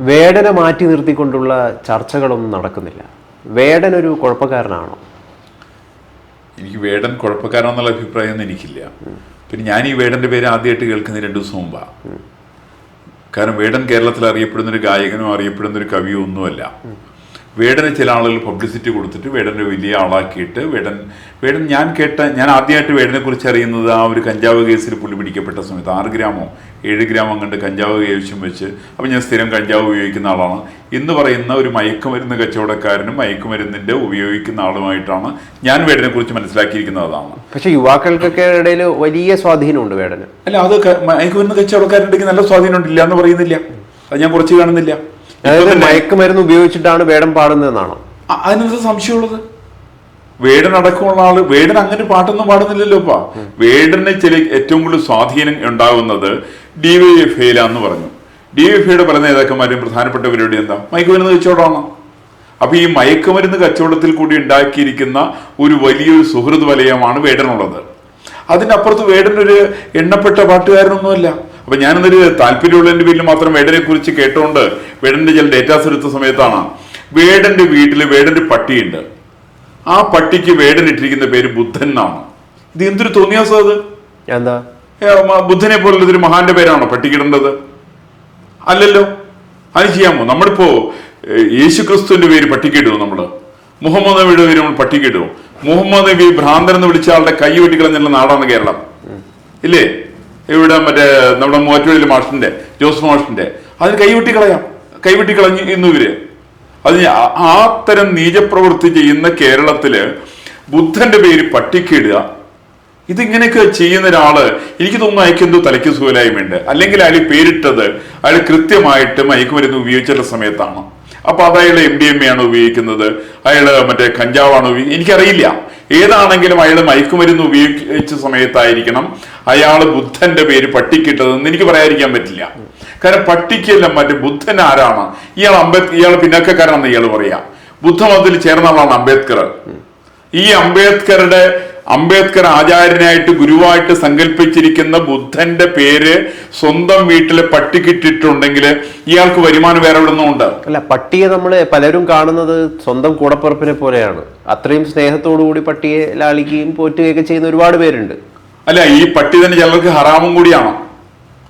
വേടനെ മാറ്റി നിർത്തിക്കൊണ്ടുള്ള ചർച്ചകളൊന്നും നടക്കുന്നില്ല. വേടൻ ഒരു കുഴപ്പക്കാരനാണോ? എനിക്ക് വേടൻ കുഴപ്പക്കാരാന്നുള്ള അഭിപ്രായമൊന്നും എനിക്കില്ല. പിന്നെ ഞാൻ ഈ വേടന്റെ പേര് ആദ്യമായിട്ട് കേൾക്കുന്ന രണ്ടു ദിവസം മുമ്പാ. കാരണം വേടൻ കേരളത്തിൽ അറിയപ്പെടുന്ന ഒരു ഗായകനോ അറിയപ്പെടുന്ന ഒരു കവിയോ ഒന്നുമല്ല. വേടന് ചില ആളുകൾ പബ്ലിസിറ്റി കൊടുത്തിട്ട് വേടനെ വലിയ ആളാക്കിയിട്ട് വേടൻ വേടൻ ഞാൻ കേട്ട ഞാൻ ആദ്യമായിട്ട് വേടനെ കുറിച്ച് അറിയുന്നത് ആ ഒരു കഞ്ചാവ് കേസിൽ പുള്ളി പിടിക്കപ്പെട്ട സമയത്ത് ആറ് ഗ്രാമോ ഏഴ് ഗ്രാമം കണ്ട് കഞ്ചാവ് കൈവശം വെച്ച് അപ്പം ഞാൻ സ്ഥിരം കഞ്ചാവ് ഉപയോഗിക്കുന്ന ആളാണ്. എന്ന് പറയുന്ന ഒരു മയക്കുമരുന്ന് കച്ചവടക്കാരനും മയക്കുമരുന്നിന്റെ ഉപയോഗിക്കുന്ന ആളുമായിട്ടാണ് ഞാൻ വേടനെ കുറിച്ച് മനസ്സിലാക്കിയിരിക്കുന്നത് അതാണ്. പക്ഷേ യുവാക്കൾക്കൊക്കെ ഇടയിൽ വലിയ സ്വാധീനമുണ്ട് വേടന്. അല്ല അത് മയക്കുമരുന്ന് കച്ചവടക്കാരുണ്ടെങ്കിൽ നല്ല സ്വാധീനം ഉണ്ടില്ല എന്ന് പറയുന്നില്ല. അത് ഞാൻ കുറച്ച് കാണുന്നില്ല. അതായത് മയക്കുമരുന്ന് ഉപയോഗിച്ചിട്ടാണ് വേടം പാടുന്നതെന്നാണോ? അതിനൊരു സംശയമുള്ളത്? വേടൻ അടക്കമുള്ള ആൾ വേടൻ അങ്ങനെ പാട്ടൊന്നും പാടുന്നില്ലല്ലോ ഇപ്പൊ. വേടന് ചില ഏറ്റവും കൂടുതൽ സ്വാധീനം ഉണ്ടാകുന്നത് ഡി വൈ എഫ് ഐയിലാന്ന് പറഞ്ഞു. ഡി വൈ എഫ് ഐയുടെ പല നേതാക്കന്മാരും പ്രധാനപ്പെട്ട പരിപാടി എന്താ? മയക്കുമരുന്ന് കച്ചവടമാണ്? അപ്പൊ ഈ മയക്കുമരുന്ന് കച്ചവടത്തിൽ കൂടി ഉണ്ടാക്കിയിരിക്കുന്ന ഒരു വലിയൊരു സുഹൃത് വലയമാണ് വേടനുള്ളത്. അതിനപ്പുറത്ത് ഒരു എണ്ണപ്പെട്ട പാട്ടുകാരനൊന്നുമല്ല. അപ്പൊ ഞാനെന്നൊരു താല്പര്യമുള്ളതിന്റെ പേരിൽ മാത്രം വേടനെ കുറിച്ച് കേട്ടോണ്ട് വേടന്റെ ചില ഡേറ്റാസ് എടുത്ത സമയത്താണ് വേടന്റെ വീട്ടിൽ വേടന്റെ പട്ടിയുണ്ട്. ആ പട്ടിക്ക് വേടൻ ഇട്ടിരിക്കുന്ന പേര് ബുദ്ധൻ എന്നാണ്. ഇത് എന്തൊരു തോന്നിയാസം അത്? എന്താ? ബുദ്ധനെ പോലുള്ള ഒരു മഹാന്റെ പേരാണോ പട്ടിക്കിടേണ്ടത് അല്ലല്ലോ. അത് ചെയ്യാമോ? നമ്മളിപ്പോ യേശു ക്രിസ്തുവിന്റെ പേര് പട്ടിക്കിടുമോ നമ്മൾ? മുഹമ്മദ് നബിയുടെ പേര് നമ്മൾ പട്ടിക്കിടുമോ മുഹമ്മദ് നബി ഭ്രാന്തൻ എന്ന് വിളിച്ച ആളുടെ കൈ വെട്ടിക്കളഞ്ഞുള്ള നാടാണ് കേരളം. ഇല്ലേ? ഇവിടെ മറ്റേ നമ്മുടെ മൂവാറ്റുപുഴയിലെ മാഷിന്റെ ജോസ് മാഷിന്റെ. അതിന് കൈവെട്ടി കളയാം. കൈവെട്ടി കളഞ്ഞു ഇന്നു ഇവർ. അതിന് ആ- തരം നീചപ്രവൃത്തി ചെയ്യുന്ന കേരളത്തിൽ ബുദ്ധന്റെ പേര് പട്ടിക്കിടുക. ഇതിങ്ങനെയൊക്കെ ചെയ്യുന്ന ഒരാൾ എനിക്ക് തോന്നുന്നു അയക്ക് എന്തോ തലയ്ക്ക് സുഖലായ്മയുണ്ട് അല്ലെങ്കിൽ അയാൾ പേരിട്ടത് അയാൾ കൃത്യമായിട്ട് മയക്കുമരുന്ന് ഉപയോഗിച്ചിട്ടുള്ള സമയത്താണ്. അപ്പൊ അത് അയാൾ എം ഡി എം എ ആണ് ഉപയോഗിക്കുന്നത്. അയാൾ മറ്റേ കഞ്ചാവാണ് ഉപയോഗിക്കുന്നത് എനിക്കറിയില്ല. ഏതാണെങ്കിലും അയാൾ മയക്കുമരുന്ന് ഉപയോഗിച്ച സമയത്തായിരിക്കണം അയാൾ ബുദ്ധന്റെ പേര് പട്ടിക്കിട്ടതെന്ന് എനിക്ക് പറയാതിരിക്കാൻ പറ്റില്ല. കാരണം പട്ടിക്കല്ല മറ്റേ ബുദ്ധൻ ആരാണ്? ഇയാൾ അംബേദ്കർ ഇയാൾ പിന്നാക്കക്കാരാണെന്ന് ഇയാൾ പറയാ. ബുദ്ധമതത്തിൽ ചേർന്ന ആളാണ് അംബേദ്കർ. ഈ അംബേദ്കറുടെ അംബേദ്കർ ആചാര്യനായിട്ട് ഗുരുവായിട്ട് സങ്കല്പിച്ചിരിക്കുന്ന ബുദ്ധന്റെ പേര് സ്വന്തം വീട്ടിലെ പട്ടിക്കിട്ടിട്ടുണ്ടെങ്കിൽ ഇയാൾക്ക് വരുമാനം വേറെ എവിടെ നിന്നും ഉണ്ട്. അല്ല പട്ടിയെ നമ്മൾ പലരും കാണുന്നത് സ്വന്തം കൂടപ്പുറപ്പിനെ പോലെയാണ്. അത്രയും സ്നേഹത്തോടു കൂടി പട്ടിയെ ലാളിക്കുകയും പോറ്റുകയൊക്കെ ചെയ്യുന്ന ഒരുപാട് പേരുണ്ട്. അല്ല ഈ പട്ടി തന്നെ ചിലർക്ക് ഹറാമും കൂടിയാണോ.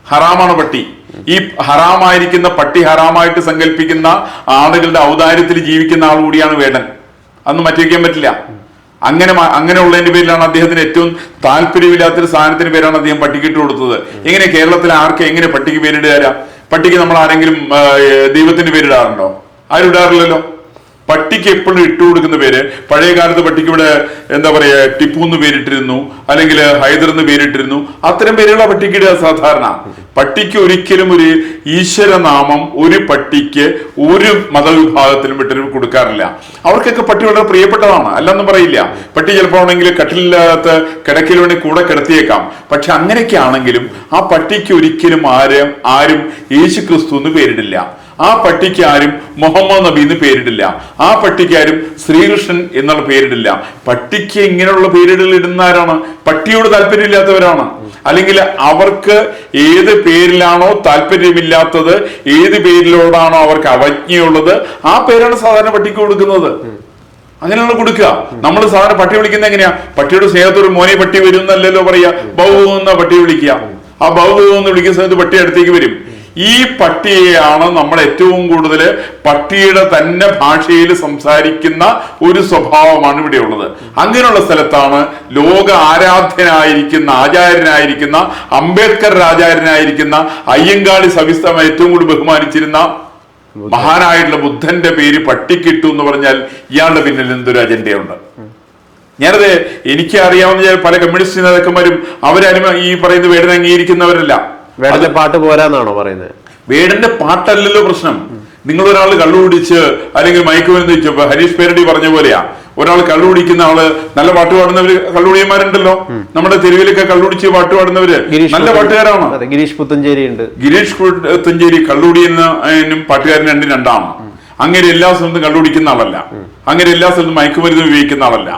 ഹറാമാണ് പട്ടി. ഈ ഹറാമായിരിക്കുന്ന പട്ടി ഹറാമായിട്ട് സങ്കല്പിക്കുന്ന ആളുകളുടെ ഔദാര്യത്തിൽ ജീവിക്കുന്ന ആൾ കൂടിയാണ് വേടൻ. അന്ന് മറ്റേക്കാൻ പറ്റില്ല. അങ്ങനെ അങ്ങനെ ഉള്ളതിന്റെ പേരിലാണ് അദ്ദേഹത്തിന് ഏറ്റവും താല്പര്യമില്ലാത്തൊരു സാധനത്തിന് പേരാണ് അദ്ദേഹം പട്ടികയിട്ട് കൊടുത്തത്. എങ്ങനെ കേരളത്തിൽ ആർക്ക് എങ്ങനെ പട്ടിക്ക് പേരിടുക? പട്ടിക്ക് നമ്മൾ ആരെങ്കിലും ദൈവത്തിന്റെ പേരിടാറുണ്ടോ? ആരും ഇടാറില്ലല്ലോ? പട്ടിക്ക് എപ്പോഴും ഇട്ടു കൊടുക്കുന്ന പേര്. പഴയ കാലത്ത് പട്ടിക്ക് ഇവിടെ എന്താ പറയാ ടിപ്പു എന്ന് പേരിട്ടിരുന്നു അല്ലെങ്കിൽ ഹൈദർ എന്ന് പേരിട്ടിരുന്നു. അത്തരം പേരുകളാണ് പട്ടിക്ക് ഇടുക സാധാരണ. പട്ടിക്ക് ഒരിക്കലും ഒരു ഈശ്വരനാമം ഒരു പട്ടിക്ക് ഒരു മതവിഭാഗത്തിലും വിട്ടരും കൊടുക്കാറില്ല. അവർക്കൊക്കെ പട്ടി വളരെ പ്രിയപ്പെട്ടതാണ്. അല്ലെന്നും പറയില്ല. പട്ടി ചിലപ്പോൾ ആണെങ്കിൽ കട്ടിലില്ലാത്ത കിടക്കിൽ വേണ്ടി കൂടെ കിടത്തിയേക്കാം. പക്ഷെ അങ്ങനെയൊക്കെ ആണെങ്കിലും ആ പട്ടിക്ക് ഒരിക്കലും ആരും ആരും യേശു ക്രിസ്തു എന്ന് പേരിടില്ല. ആ പട്ടിക്ക് ആരും മുഹമ്മദ് നബി എന്ന് പേരിടില്ല. ആ പട്ടിക്ക് ആരും ശ്രീകൃഷ്ണൻ എന്നുള്ള പേരിടില്ല. പട്ടിക്ക് ഇങ്ങനെയുള്ള പേരിടൽ ഇടുന്നവരാണ്. പട്ടിയോട് താല്പര്യമില്ലാത്തവരാണ്. അല്ലെങ്കിൽ അവർക്ക് ഏത് പേരിലാണോ താല്പര്യമില്ലാത്തത് ഏത് പേരിലോടാണോ അവർക്ക് അവജ്ഞയുള്ളത് ആ പേരാണ് സാധാരണ പട്ടിക്ക് കൊടുക്കുന്നത്. അങ്ങനെയുള്ള കൊടുക്കുക. നമ്മൾ സാധാരണ പട്ടി വിളിക്കുന്നത് എങ്ങനെയാ? പട്ടിയുടെ സ്നേഹത്തോട് മോനെ പട്ടി വരും എന്നല്ലല്ലോ പറയാ ബൗ എന്ന പട്ടി വിളിക്കുക. ആ ബൗ എന്ന് വിളിക്കുന്ന സമയത്ത് പട്ടി അടുത്തേക്ക് വരും. ഈ പട്ടിയെയാണ് നമ്മൾ ഏറ്റവും കൂടുതൽ പട്ടിയുടെ തന്നെ ഭാഷയിൽ സംസാരിക്കുന്ന ഒരു സ്വഭാവമാണ് ഇവിടെ ഉള്ളത്. അങ്ങനെയുള്ള സ്ഥലത്താണ് ലോക ആരാധ്യനായിരിക്കുന്ന ആചാര്യനായിരിക്കുന്ന അംബേദ്കർ ആചാര്യനായിരിക്കുന്ന അയ്യങ്കാളി സവിസ്തമ ഏറ്റവും കൂടുതൽ ബഹുമാനിച്ചിരുന്ന മഹാനായിട്ടുള്ള ബുദ്ധന്റെ പേര് പട്ടിക്കിട്ടു എന്ന് പറഞ്ഞാൽ ഇയാളുടെ പിന്നിൽ എന്തൊരു അജണ്ടയുണ്ട്? ഞാനത് എനിക്ക് അറിയാവുന്ന പല കമ്മ്യൂണിസ്റ്റ് നേതാക്കന്മാരും അവരനുമ ഈ പറയുന്ന വേദന അംഗീകരിക്കുന്നവരല്ല വേടന്റെ പാട്ട് പോരാന്നാണോ പറയുന്നത്? വേടന്റെ പാട്ടല്ലല്ലോ പ്രശ്നം. നിങ്ങൾ ഒരാൾ കുടിച്ച് അല്ലെങ്കിൽ മയക്കുമരുന്ന് വെച്ച് ഇപ്പൊ ഹരീഷ് പേരടി പറഞ്ഞ പോലെയാ. ഒരാൾ കള്ളു കുടിക്കുന്ന ആൾ നല്ല പാട്ട് പാടുന്നവര് കള്ളുടിയന്മാരുണ്ടല്ലോ നമ്മുടെ തെരുവിലൊക്കെ കള്ളുടിച്ച് പാട്ട് പാടുന്നവര് നല്ല പാട്ടുകാരാണ്. ഗിരീഷ് പുത്തഞ്ചേരി ഉണ്ട് ഗിരീഷ് പുത്തഞ്ചേരി കള്ളുപിടിയെന്നും പാട്ടുകാരൻ രണ്ടും രണ്ടാണ് അങ്ങനെ എല്ലാ സ്ഥലത്തും കള്ളുടിക്കുന്ന ആളല്ല. അങ്ങനെ എല്ലാ സ്ഥലത്തും മയക്കുമരുന്ന് ഉപയോഗിക്കുന്ന ആളല്ല.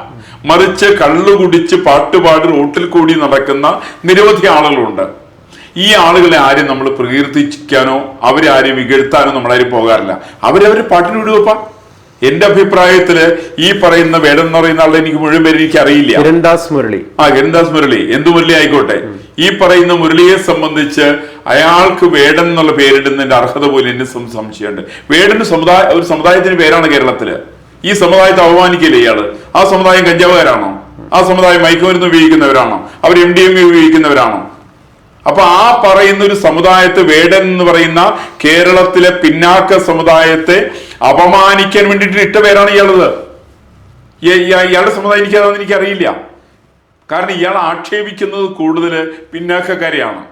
മറിച്ച് കള്ളു കുടിച്ച് പാട്ടുപാടി റോട്ടിൽ കൂടി നടക്കുന്ന നിരവധി ആളുകളുണ്ട്. ഈ ആളുകളെ ആരും നമ്മൾ പ്രകീർത്തിക്കാനോ അവരെ ആരെയും ഇകഴ്ത്താനോ നമ്മളാരും പോകാറില്ല. അവരവർ പാട്ടിന് വിടുവപ്പ. എന്റെ അഭിപ്രായത്തിൽ ഈ പറയുന്ന വേടൻ എന്ന് പറയുന്ന ആളെ എനിക്ക് മുഴുവൻ പേര് എനിക്ക് അറിയില്ല. കിരൺദാസ് മുരളി. ആ ഗരുദാസ് മുരളി. എന്ത് മുരളി ആയിക്കോട്ടെ. ഈ പറയുന്ന മുരളിയെ സംബന്ധിച്ച് അയാൾക്ക് വേടൻ എന്നുള്ള പേരിടുന്നതിന്റെ അർഹത പോലും എന്നെ സംശയമുണ്ട്. വേടന് സമുദായ ഒരു സമുദായത്തിന് പേരാണ് കേരളത്തിൽ. ഈ സമുദായത്തെ അവമാനിക്കില്ലേ ഇയാൾ? ആ സമുദായം കഞ്ചാവുകാരാണോ? ആ സമുദായം മയക്കുമരുന്ന് ഉപയോഗിക്കുന്നവരാണോ? അവർ എം ഡി എം ഉപയോഗിക്കുന്നവരാണോ? അപ്പൊ ആ പറയുന്ന ഒരു സമുദായത്തെ വേടൻ എന്ന് പറയുന്ന കേരളത്തിലെ പിന്നാക്ക സമുദായത്തെ അപമാനിക്കാൻ വേണ്ടിയിട്ട് ഇട്ട പേരാണ് ഇയാളത്. ഇയാളുടെ സമുദായം എനിക്കതാണെന്ന് എനിക്കറിയില്ല. കാരണം ഇയാൾ ആക്ഷേപിക്കുന്നത് കൂടുതൽ പിന്നാക്കക്കാരെയാണ്.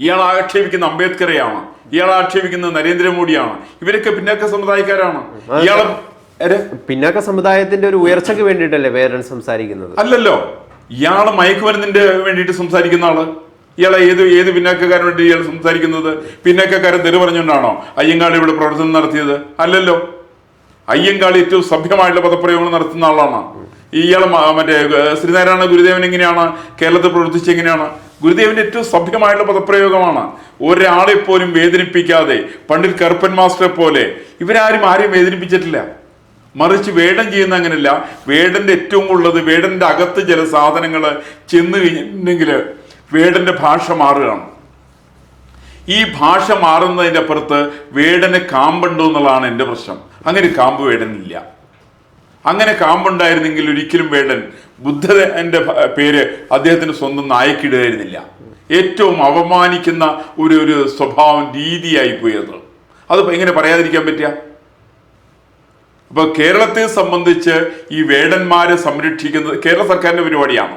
ഇയാൾ ആക്ഷേപിക്കുന്ന അംബേദ്കറെയാണ്. ഇയാൾ ആക്ഷേപിക്കുന്നത് നരേന്ദ്രമോദിയാണ്. ഇവരൊക്കെ പിന്നാക്ക സമുദായക്കാരാണ്. ഇയാളെ പിന്നാക്ക സമുദായത്തിന്റെ ഒരു ഉയർച്ചക്ക് വേണ്ടിയിട്ടല്ലേ വേറെ സംസാരിക്കുന്നത്? അല്ലല്ലോ. ഇയാൾ മയക്കുമരുന്നിന്റെ വേണ്ടിയിട്ട് സംസാരിക്കുന്ന ആൾ ഇയാളെ ഏത് ഏത് പിന്നാക്കക്കാരൻ വേണ്ടി ഇയാൾ സംസാരിക്കുന്നത്? പിന്നാക്കക്കാരൻ തെരു പറഞ്ഞുകൊണ്ടാണോ അയ്യങ്കാളി ഇവിടെ പ്രവർത്തനം നടത്തിയത്? അല്ലല്ലോ. അയ്യങ്കാളി ഏറ്റവും സഭ്യമായിട്ടുള്ള പദപ്രയോഗങ്ങൾ നടത്തുന്ന ആളാണ്. ഇയാൾ മറ്റേ ശ്രീനാരായണ ഗുരുദേവൻ എങ്ങനെയാണ്? കേരളത്തിൽ പ്രവർത്തിച്ച് എങ്ങനെയാണ്? ഗുരുദേവന്റെ ഏറ്റവും സഭ്യമായിട്ടുള്ള പദപ്രയോഗമാണ്. ഒരാളെ പോലും വേദനിപ്പിക്കാതെ പണ്ഡിറ്റ് കറുപ്പൻ മാസ്റ്ററെ പോലെ ഇവരാരും ആരെയും വേദനിപ്പിച്ചിട്ടില്ല. മറിച്ച് വേടൻ ചെയ്യുന്ന അങ്ങനെയല്ല. വേടന്റെ ഏറ്റവും ഉള്ളത് വേടന്റെ അകത്ത് ചില സാധനങ്ങൾ ചെന്ന് കഴിഞ്ഞിട്ടുണ്ടെങ്കിൽ വേടന്റെ ഭാഷ മാറുകയാണ്. ഈ ഭാഷ മാറുന്നതിന്റെ അപ്പുറത്ത് വേടന് കാമ്പുണ്ടോ എന്നുള്ളതാണ് എന്റെ പ്രശ്നം. അങ്ങനെ കാമ്പ് വേടനില്ല. അങ്ങനെ കാമ്പുണ്ടായിരുന്നെങ്കിൽ ഒരിക്കലും വേടൻ ബുദ്ധന്റെ പേര് അദ്ദേഹത്തിന് സ്വന്തം നായക്കിടുകയായിരുന്നില്ല ഏറ്റവും അവമാനിക്കുന്ന ഒരു ഒരു സ്വഭാവം രീതിയായി പോയത്. അത് എങ്ങനെ പറയാതിരിക്കാൻ പറ്റുക? അപ്പൊ കേരളത്തെ സംബന്ധിച്ച് ഈ വേടന്മാരെ സംരക്ഷിക്കുന്നത് കേരള സർക്കാരിന്റെ പരിപാടിയാണ്?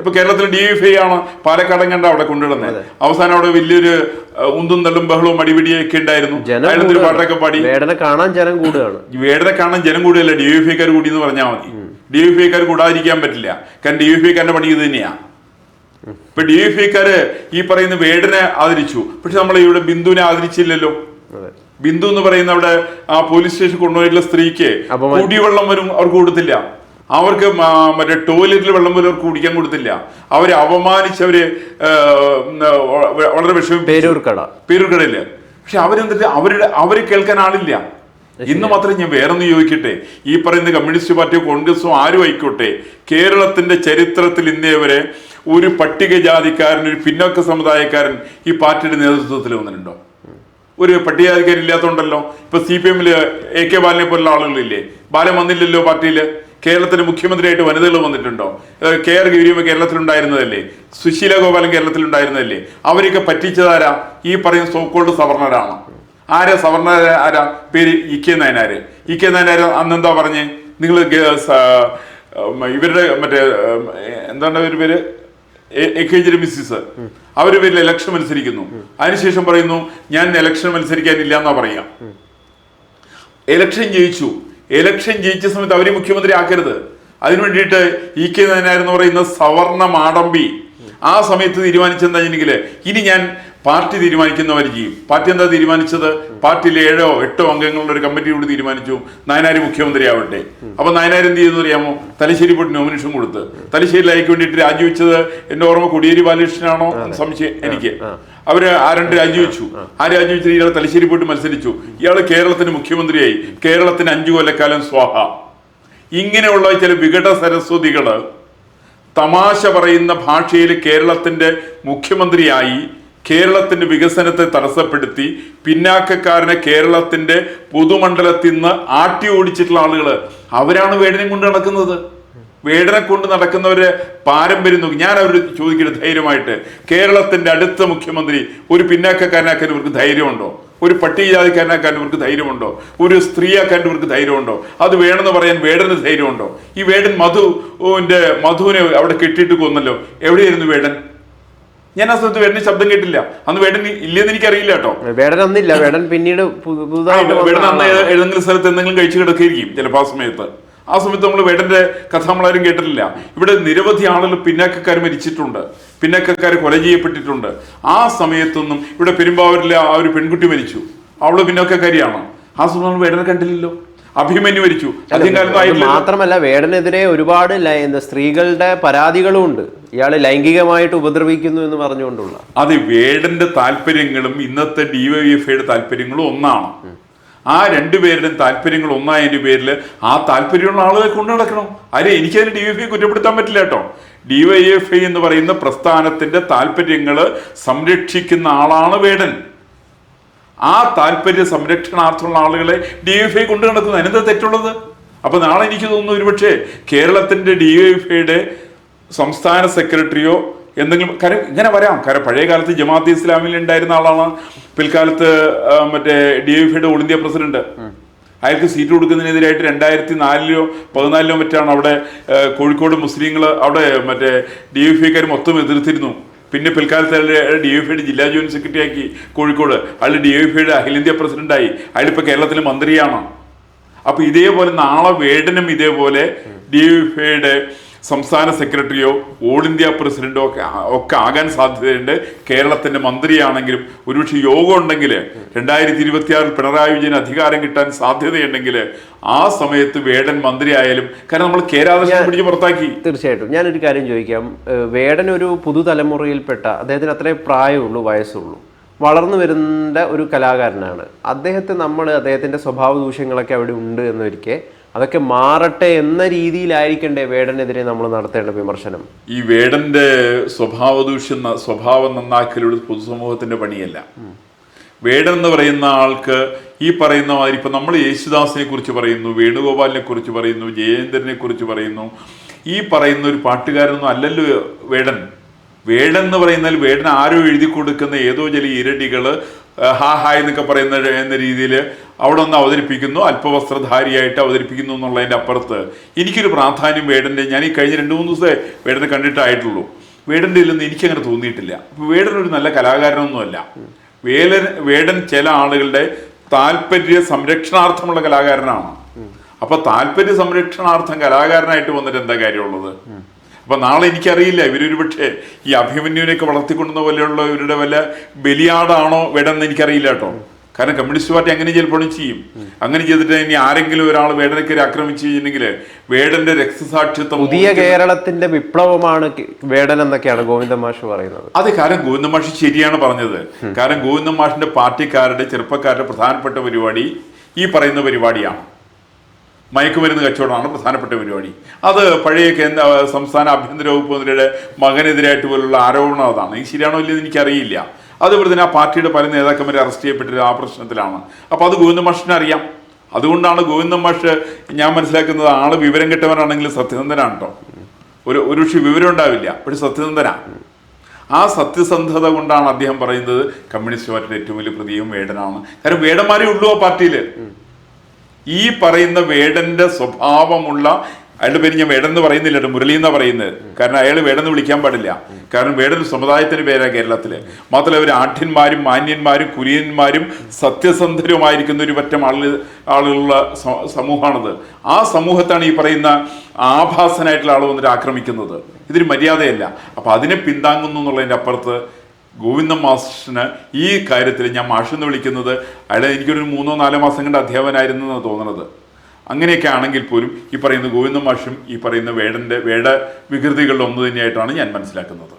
ഇപ്പൊ കേരളത്തിൽ ഡി എഫ് ഐ ആണ് പാലക്കാടൻ കണ്ട അവിടെ കൊണ്ടുവിടുന്നത് അവസാനം അവിടെ വലിയൊരു ഉന്തും തള്ളും ബഹളവും അടിപിടിയൊക്കെ ഉണ്ടായിരുന്നു. അയാളൊരു പാട്ടൊക്കെ പാടി. വേടനെ കാണാൻ ജനം കൂടുകയാണ് വേടനെ കാണാൻ ജനം കൂടിയല്ല ഡി എഫ് ഐക്കാർ കൂടി എന്ന് പറഞ്ഞാൽ മതി. ഡി എഫ് ഐക്കാർ കൂടാതിരിക്കാൻ പറ്റില്ല. കാരണം ഡി എഫ് ഐക്കാരന്റെ പണി ഇത് തന്നെയാ. ഇപ്പൊ ഡി എഫ് ഐക്കാര് ഈ പറയുന്ന വേടനെ ആദരിച്ചു. പക്ഷെ നമ്മൾ ഇവിടെ ബിന്ദുവിനെ ആദരിച്ചില്ലല്ലോ. ബിന്ദു എന്ന് പറയുന്ന അവിടെ ആ പോലീസ് സ്റ്റേഷൻ കൊണ്ടുപോയിട്ടുള്ള സ്ത്രീക്ക് കുടിവെള്ളം വരും അവർക്ക് കൊടുത്തില്ല. അവർക്ക് മറ്റേ ടോയ്ലറ്റിൽ വെള്ളം പോലും അവർക്ക് കുടിക്കാൻ കൊടുത്തില്ല. അവരെ അവമാനിച്ചവര് അവർ വളരെ വിഷമം പേരൂർക്കട. പേരൂർക്കടയിൽ പക്ഷെ അവരെന്തിട്ട് അവരുടെ അവരെ കേൾക്കാൻ ആളില്ല. ഇന്ന് മാത്രം ഞാൻ വേറൊന്ന് ചോദിക്കട്ടെ. ഈ പറയുന്ന കമ്മ്യൂണിസ്റ്റ് പാർട്ടിയോ കോൺഗ്രസോ ആരും ആയിക്കോട്ടെ. കേരളത്തിന്റെ ചരിത്രത്തിൽ ഇന്നേ വരെ ഒരു പട്ടികജാതിക്കാരൻ ഒരു പിന്നോക്ക സമുദായക്കാരൻ ഈ പാർട്ടിയുടെ നേതൃത്വത്തിൽ വന്നിട്ടുണ്ടോ? ഒരു പട്ടികാധികാരി ഇല്ലാത്തതുകൊണ്ടല്ലോ ഇപ്പൊ സി പി എമ്മിൽ എ കെ ബാലനെ പോലുള്ള ആളുകളില്ലേ? ബാലൻ വന്നില്ലല്ലോ പാർട്ടിയിൽ കേരളത്തിന് മുഖ്യമന്ത്രിയായിട്ട് വനിതകൾ വന്നിട്ടുണ്ടോ? കെ ആർ ഗൗരിയമ്മ കേരളത്തിലുണ്ടായിരുന്നതല്ലേ? സുശീല ഗോപാലൻ കേരളത്തിലുണ്ടായിരുന്നതല്ലേ? അവരൊക്കെ പറ്റിച്ചതാരാ? ഈ പറയുന്ന സോക്കോൾഡ് സവർണരാണ്. ആരാ സവർണ ആരാ? പേര് E K Nayanar. E K Nayanar അന്നെന്താ പറഞ്ഞേ? നിങ്ങൾ ഇവരുടെ മറ്റേ എന്താണ് ഒരു പേര്? എ- കെ ജി മിസ്സിസ് അവർ പേരിൽ ഇലക്ഷൻ മത്സരിക്കുന്നു. അതിനുശേഷം പറയുന്നു ഞാൻ ഇലക്ഷൻ മത്സരിക്കാനില്ല എന്നാ പറയാ. ഇലക്ഷൻ ജയിച്ചു. ഇലക്ഷൻ ജയിച്ച സമയത്ത് അവരെ മുഖ്യമന്ത്രി ആക്കരുത്. അതിനു വേണ്ടിയിട്ട് ഇ കെ നയനാർ പറയുന്ന സവർണ മാടമ്പി ആ സമയത്ത് തീരുമാനിച്ചെന്താണെങ്കിൽ ഇനി ഞാൻ പാർട്ടി തീരുമാനിക്കുന്നവർ ചെയ്യും. പാർട്ടി എന്താ തീരുമാനിച്ചത്? പാർട്ടിയിലെ ഏഴോ എട്ടോ അംഗങ്ങളുടെ ഒരു കമ്മിറ്റിയോട് തീരുമാനിച്ചു. നയനാര് മുഖ്യമന്ത്രിയാവട്ടെ. അപ്പൊ നയനാർ എന്ത് ചെയ്യുന്നു അറിയാമോ? തലശ്ശേരി പോയിട്ട് നോമിനേഷൻ കൊടുത്ത്. തലശ്ശേരി അയക്ക് വേണ്ടിയിട്ട് രാജിവെച്ചത് എന്റെ ഓർമ്മ കോടിയേരി ബാലകൃഷ്ണനാണോ? സംശയം എനിക്ക്. അവർ ആ രണ്ട് രാജിവെച്ചു. ആ രാജിവെച്ചിട്ട് ഇയാൾ തലശ്ശേരി പോയിട്ട് മത്സരിച്ചു. ഇയാൾ കേരളത്തിന് മുഖ്യമന്ത്രിയായി. കേരളത്തിന് അഞ്ചു കൊല്ലക്കാലം സ്വാഹ. ഇങ്ങനെയുള്ള ചില വികട സരസ്വതികൾ തമാശ പറയുന്ന ഭാഷയിൽ കേരളത്തിന്റെ മുഖ്യമന്ത്രിയായി കേരളത്തിന്റെ വികസനത്തെ തടസ്സപ്പെടുത്തി പിന്നാക്കക്കാരനെ കേരളത്തിന്റെ പൊതുമണ്ഡലത്തിൽ നിന്ന് ആട്ടി ഓടിച്ചിട്ടുള്ള ആളുകൾ അവരാണ് വേടനെ കൊണ്ട് നടക്കുന്നത്. വേടനെ കൊണ്ട് നടക്കുന്നവരെ പാരമ്പര്യം നോക്കി. ഞാൻ അവർ ചോദിക്കട്ടെ ധൈര്യമായിട്ട്. കേരളത്തിന്റെ അടുത്ത മുഖ്യമന്ത്രി ഒരു പിന്നാക്കക്കാരനാക്കാൻ ഇവർക്ക് ധൈര്യമുണ്ടോ? ഒരു പട്ടികജാതിക്കാരനാക്കാൻ ഇവർക്ക് ധൈര്യമുണ്ടോ? ഒരു സ്ത്രീയാക്കാൻ ഇവർക്ക് ധൈര്യമുണ്ടോ? അത് വേണമെന്ന് പറയാൻ വേടന് ധൈര്യമുണ്ടോ? ഈ വേടൻ മധുവിന്റെ മധുവിനെ അവിടെ കെട്ടിയിട്ട് കൊന്നല്ലോ. എവിടെയായിരുന്നു വേടൻ? ഞാൻ ആ സ്ഥലത്ത് വേടന് ശബ്ദം കേട്ടില്ല. അന്ന് വേടൻ ഇല്ലെന്ന് എനിക്കറിയില്ല കേട്ടോ. വേടൻ അന്നില്ല. വേടൻ പിന്നീട് വേടൻ അന്ന്. ഏതെങ്കിലും സ്ഥലത്ത് എന്തെങ്കിലും കഴിച്ചു കിടക്കുകയായിരിക്കും ചിലപ്പോൾ ആ സമയത്ത്. ആ സമയത്ത് നമ്മൾ വേടന്റെ കഥ നമ്മളാരും കേട്ടിട്ടില്ല. ഇവിടെ നിരവധി ആളുകൾ പിന്നാക്കക്കാർ മരിച്ചിട്ടുണ്ട്. പിന്നാക്കക്കാർ കൊല ചെയ്യപ്പെട്ടിട്ടുണ്ട്. ആ സമയത്തൊന്നും ഇവിടെ പെരുമ്പാവൂരിലെ ആ ഒരു പെൺകുട്ടി മരിച്ചു. അവൾ പിന്നാക്കക്കാരിയാണ് ആ നമ്മൾ വേടനെ കണ്ടില്ലല്ലോ. അഭിമന്യു മരിച്ചു. മാത്രമല്ല വേടനെതിരെ ഒരുപാട് സ്ത്രീകളുടെ പരാതികളും ഉണ്ട്. ഇയാൾ ലൈംഗികമായിട്ട് ഉപദ്രവിക്കുന്നു എന്ന് പറഞ്ഞുകൊണ്ടുള്ള. അത് വേടന്റെ താല്പര്യങ്ങളും ഇന്നത്തെ ഡിവൈഎഫ്ഐയുടെ താല്പര്യങ്ങളും ഒന്നാണ്. ആ രണ്ടുപേരുടെയും താല്പര്യങ്ങൾ ഒന്നായതിന്റെ പേരിൽ ആ താല്പര്യമുള്ള ആളുകളെ കൊണ്ടു നടക്കണം. അരെ എനിക്കതിന് ഡി വൈ കുറ്റപ്പെടുത്താൻ പറ്റില്ല കേട്ടോ. ഡിവൈഎഫ്ഐ എന്ന് പറയുന്ന പ്രസ്ഥാനത്തിന്റെ താല്പര്യങ്ങൾ സംരക്ഷിക്കുന്ന ആളാണ് വേടൻ. ആ താല്പര്യ സംരക്ഷണാർത്ഥമുള്ള ആളുകളെ ഡി എഫ് ഐ കൊണ്ടു നടക്കുന്നത്. അതിനെന്താ തെറ്റുള്ളത്? അപ്പൊ നാളെ എനിക്ക് തോന്നുന്നു ഒരുപക്ഷെ കേരളത്തിന്റെ ഡി എഫ് ഐയുടെ സംസ്ഥാന സെക്രട്ടറിയോ എന്തെങ്കിലും കാര്യം ഇങ്ങനെ വരാം. കാര്യം പഴയ കാലത്ത് ജമാഅത്ത് ഇസ്ലാമിൽ ഉണ്ടായിരുന്ന ആളാണ്. പിൽക്കാലത്ത് മറ്റേ ഡി എഫ് ഐയുടെ ഓൾ ഇന്ത്യ പ്രസിഡന്റ്. അയാൾക്ക് സീറ്റ് കൊടുക്കുന്നതിനെതിരായിട്ട് രണ്ടായിരത്തി നാലിലോ പതിനാലിലോ മറ്റാണ് അവിടെ കോഴിക്കോട് മുസ്ലിങ്ങൾ അവിടെ മറ്റേ ഡി എഫ് ഐക്കാർ മൊത്തം എതിർത്തിരുന്നു. പിന്നെ പിൽക്കാലത്ത് അയാൾ ഡി എഫ് ഐയുടെ ജില്ലാ ജോയിന്റ് സെക്രട്ടറി ആക്കി കോഴിക്കോട്. അയാൾ ഡി എഫ് ഐയുടെ അഖിലേന്ത്യാ പ്രസിഡന്റായി അയാളിപ്പോൾ കേരളത്തിലെ മന്ത്രിയാണ്. അപ്പൊ ഇതേപോലെ നാളെ വേടനും ഇതേപോലെ ഡി എഫ് ഐയുടെ സംസ്ഥാന സെക്രട്ടറിയോ ഓൾ ഇന്ത്യ പ്രസിഡന്റോ ഒക്കെ ഒക്കെ ആകാൻ സാധ്യതയുണ്ട്. കേരളത്തിന്റെ മന്ത്രിയാണെങ്കിലും ഒരുപക്ഷെ യോഗം ഉണ്ടെങ്കിൽ രണ്ടായിരത്തി ഇരുപത്തിയാറിൽ പിണറായി വിജയൻ അധികാരം കിട്ടാൻ സാധ്യതയുണ്ടെങ്കിൽ ആ സമയത്ത് വേടൻ മന്ത്രിയായാലും കാരണം നമ്മൾ കേരളം പിടിച്ച് പുറത്താക്കി. തീർച്ചയായിട്ടും. ഞാനൊരു കാര്യം ചോദിക്കാം. വേടൻ ഒരു പുതുതലമുറയിൽപ്പെട്ട അദ്ദേഹത്തിന് അത്രേ പ്രായമുള്ളൂ വയസ്സുള്ളൂ. വളർന്നു വരുന്ന ഒരു കലാകാരനാണ്. അദ്ദേഹത്തെ നമ്മൾ അദ്ദേഹത്തിന്റെ സ്വഭാവ ദൂഷ്യങ്ങളൊക്കെ അവിടെ ഉണ്ട് എന്നൊരിക്കെ അതൊക്കെ മാറട്ടെ എന്ന രീതിയിലായിരിക്കണ്ടേ വേടനെതിരെ നമ്മൾ നടത്തേണ്ട വിമർശനം? ഈ വേടന്റെ സ്വഭാവ ദൂഷ്യം സ്വഭാവം നന്നാക്കലൊരു പൊതുസമൂഹത്തിന്റെ പണിയല്ല. വേടൻ എന്ന് പറയുന്ന ആൾക്ക് ഈ പറയുന്ന മാതിരി ഇപ്പൊ നമ്മൾ യേശുദാസിനെ കുറിച്ച് പറയുന്നു വേണുഗോപാലിനെ കുറിച്ച് പറയുന്നു ജയേന്ദ്രനെ കുറിച്ച് പറയുന്നു. ഈ പറയുന്ന ഒരു പാട്ടുകാരനൊന്നും അല്ലല്ലോ വേടൻ. വേടൻ എന്ന് പറയുന്നാൽ വേടൻ ആരോ എഴുതി കൊടുക്കുന്ന ഏതോ ചില ഇരടികൾ ഹാ ഹായ് എന്നൊക്കെ പറയുന്ന എന്ന രീതിയിൽ അവിടെ ഒന്ന് അവതരിപ്പിക്കുന്നു അല്പവസ്ത്രധാരിയായിട്ട് അവതരിപ്പിക്കുന്നു എന്നുള്ളതിന്റെ അപ്പുറത്ത് എനിക്കൊരു പ്രാധാന്യം വേടന്റെ ഞാൻ ഈ കഴിഞ്ഞ രണ്ട് മൂന്ന് ദിവസമേ വേടനെ കണ്ടിട്ടായിട്ടുള്ളൂ. വേടന്റെ ഇല്ലെന്ന് എനിക്കങ്ങനെ തോന്നിയിട്ടില്ല. അപ്പോൾ വേടൻ ഒരു നല്ല കലാകാരനൊന്നുമല്ല. വേലൻ വേടൻ ചില ആളുകളുടെ താല്പര്യ സംരക്ഷണാർത്ഥമുള്ള കലാകാരനാണ്. അപ്പൊ താല്പര്യ സംരക്ഷണാർത്ഥം കലാകാരനായിട്ട് വന്നിട്ട് എന്താ കാര്യമുള്ളത്? അപ്പൊ നാളെ എനിക്കറിയില്ല ഇവരൊരു പക്ഷേ ഈ അഭിമന്യുവിനെയൊക്കെ വളർത്തിക്കൊണ്ടുന്ന പോലെയുള്ള ഇവരുടെ വല്ല ബലിയാടാണോ വേടെന്ന് എനിക്കറിയില്ല കേട്ടോ. കാരണം കമ്മ്യൂണിസ്റ്റ് പാർട്ടി അങ്ങനെ ചിലപ്പോൾ ചെയ്യും. അങ്ങനെ ചെയ്തിട്ട് ഇനി ആരെങ്കിലും ഒരാൾ വേടനക്കരെ ആക്രമിച്ചു കഴിഞ്ഞിട്ടുണ്ടെങ്കിൽ വേടന്റെ രക്തസാക്ഷിത്വം പുതിയ കേരളത്തിന്റെ വിപ്ലവമാണ് വേടൻ എന്നൊക്കെയാണ് ഗോവിന്ദ മാഷ് പറയുന്നത്. അതെ കാരണം ഗോവിന്ദ മാഷ് ശരിയാണ് പറഞ്ഞത്. കാരണം ഗോവിന്ദ മാഷിന്റെ പാർട്ടിക്കാരുടെ ചെറുപ്പക്കാരുടെ പ്രധാനപ്പെട്ട പരിപാടി ഈ പറയുന്ന പരിപാടിയാണ്. മയക്കുമരുന്ന് കച്ചവടമാണ് പ്രധാനപ്പെട്ട പരിപാടി. അത് പഴയ കേന്ദ്ര സംസ്ഥാന ആഭ്യന്തര വകുപ്പ് മന്ത്രിയുടെ മകനെതിരായിട്ട് പോലുള്ള ആരോപണം അതാണ് ഇത് ശരിയാണോ ഇല്ലെന്ന് എനിക്കറിയില്ല. അതുപോലെ തന്നെ ആ പാർട്ടിയുടെ പല നേതാക്കന്മാരെ അറസ്റ്റ് ചെയ്യപ്പെട്ടൊരു ആ പ്രശ്നത്തിലാണ്. അപ്പോൾ അത് ഗോവിന്ദ മാഷിനെ അറിയാം. അതുകൊണ്ടാണ് ഗോവിന്ദ മാഷ് ഞാൻ മനസ്സിലാക്കുന്നത് ആൾ വിവരം കെട്ടവനാണെങ്കിൽ സത്യസന്ധനാണ് കേട്ടോ ഒരു ഒരു പക്ഷേ വിവരം ഉണ്ടാവില്ല പക്ഷെ സത്യസന്ധനാണ് ആ സത്യസന്ധത കൊണ്ടാണ് അദ്ദേഹം പറയുന്നത് കമ്മ്യൂണിസ്റ്റ് പാർട്ടിയുടെ ഏറ്റവും വലിയ പ്രതിയും വേടനാണ്. കാരണം വേടന്മാരേ ഉള്ളൂ ആ പാർട്ടിയിൽ ഈ പറയുന്ന വേടന്റെ സ്വഭാവമുള്ള അയാളുടെ പേര് ഞാൻ വേടെന്ന് പറയുന്നില്ല കേട്ടോ. മുരളി എന്നാ പറയുന്നത്. കാരണം അയാൾ വേടെന്ന് വിളിക്കാൻ പാടില്ല. കാരണം വേടൊരു ഒരു സമുദായത്തിന്റെ പേരാ കേരളത്തിൽ. മാത്രമല്ല അവർ ആഠ്യന്മാരും മാന്യന്മാരും കുര്യന്മാരും സത്യസന്ധരുമായിരിക്കുന്ന ഒരു പറ്റം ആളുകൾ ആളുകളുള്ള സമൂഹമാണത് ആ സമൂഹത്താണ് ഈ പറയുന്ന ആഭാസനായിട്ടുള്ള ആൾ വന്നിട്ട് ആക്രമിക്കുന്നത്. ഇതൊരു മര്യാദയല്ല. അപ്പൊ അതിനെ പിന്താങ്ങുന്നു എന്നുള്ളതിന്റെ അപ്പുറത്ത് ഗോവിന്ദ മാഷിന് ഈ കാര്യത്തിൽ ഞാൻ മാഷെന്ന് വിളിക്കുന്നത് അയാളെ എനിക്കൊരു മൂന്നോ നാലോ മാസം കണ്ട് അധ്യാപനായിരുന്നു എന്നാണ് തോന്നുന്നത് അങ്ങനെയൊക്കെ ആണെങ്കിൽ പോലും ഈ പറയുന്ന ഗോവിന്ദ മാഷും ഈ പറയുന്ന വേടന്റെ വേട വികൃതികളിൽ ഒന്ന് തന്നെയായിട്ടാണ് ഞാൻ മനസ്സിലാക്കുന്നത്.